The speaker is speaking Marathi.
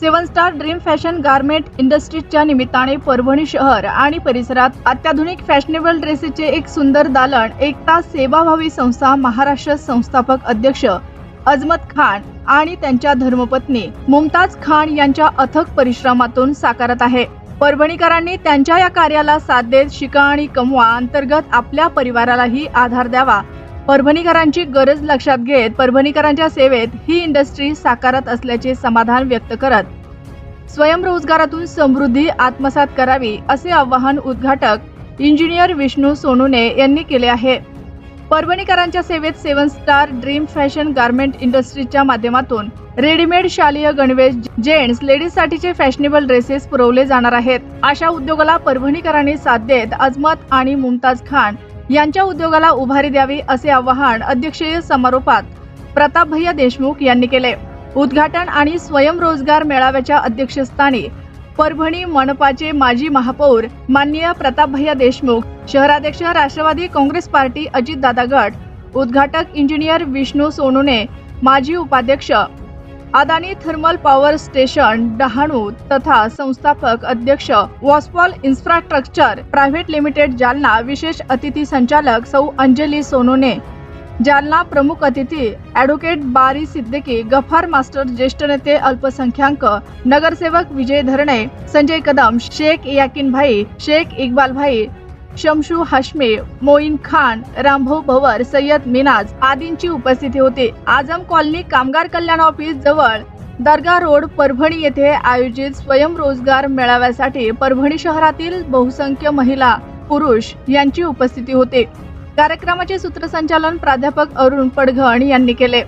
Seven star dream fashion garment इंडस्ट्रीजच्या निमित्ताने परभणी शहर आणि परिसरात अत्याधुनिक फॅशनेबल ड्रेसेसचे एक सुंदर दालन एकता सेवाभावी संस्था महाराष्ट्र संस्थापक अध्यक्ष अजमत खान आणि त्यांच्या धर्मपत्नी मुमताज खान यांच्या अथक परिश्रमातून साकारत आहे. परभणीकरांनी त्यांच्या या कार्याला साथ देत शिका आणि कमवा अंतर्गत आपल्या परिवारालाही आधार द्यावा. परभणीकरांची गरज लक्षात घेत परभणीकरांच्या सेवेत ही इंडस्ट्री साकारत असल्याचे समाधान व्यक्त करत स्वयंरोजगारातून समृद्धी आत्मसात करावी असे आवाहन उद्घाटक इंजिनियर विष्णू सोनुने यांनी केले आहे. परभणीकरांच्या सेवेत seven star dream fashion garment इंडस्ट्रीच्या माध्यमातून रेडीमेड शालेय गणवेश जेंट्स लेडीजसाठीचे फॅशनेबल ड्रेसेस पुरवले जाणार आहेत. अशा उद्योगाला परभणीकरांनी साथ देत अजमत आणि मुमताज खान यांच्या उद्योगाला उभारी द्यावी असे आवाहन अध्यक्षीय समारोपात प्रताप भैया देशमुख यांनी केले. उद्घाटन आणि स्वयंरोजगार मेळाव्याच्या अध्यक्षस्थानी परभणी मनपाचे माजी महापौर माननीय प्रताप भैया देशमुख शहराध्यक्ष राष्ट्रवादी काँग्रेस पार्टी अजितदादा गट उद्घाटक इंजिनियर विष्णू सोनुने माजी उपाध्यक्ष Adani thermal power station Dahanu तथा संस्थापक अध्यक्ष वॉस्पॉल इन्फ्रास्ट्रक्चर प्रायव्हेट लिमिटेड जालना विशेष अतिथी संचालक सौ अंजली सोनोने जालना प्रमुख अतिथी ॲडव्होकेट बारी सिद्दीकी गफार मास्टर ज्येष्ठ नेते अल्पसंख्याक नगरसेवक विजय धरणे संजय कदम शेख याकिन भाई शेख इक्बाल भाई शमशू हाशमी मोईन खान रामभाऊ भवर सय्यद मिनाज आदींची उपस्थिती होती. आझम कॉलनी कामगार कल्याण ऑफिस जवळ दर्गा रोड परभणी येथे आयोजित स्वयंरोजगार मेळाव्यासाठी परभणी शहरातील बहुसंख्य महिला पुरुष यांची उपस्थिती होते. कार्यक्रमाचे सूत्रसंचालन प्राध्यापक अरुण पडघण यांनी केले.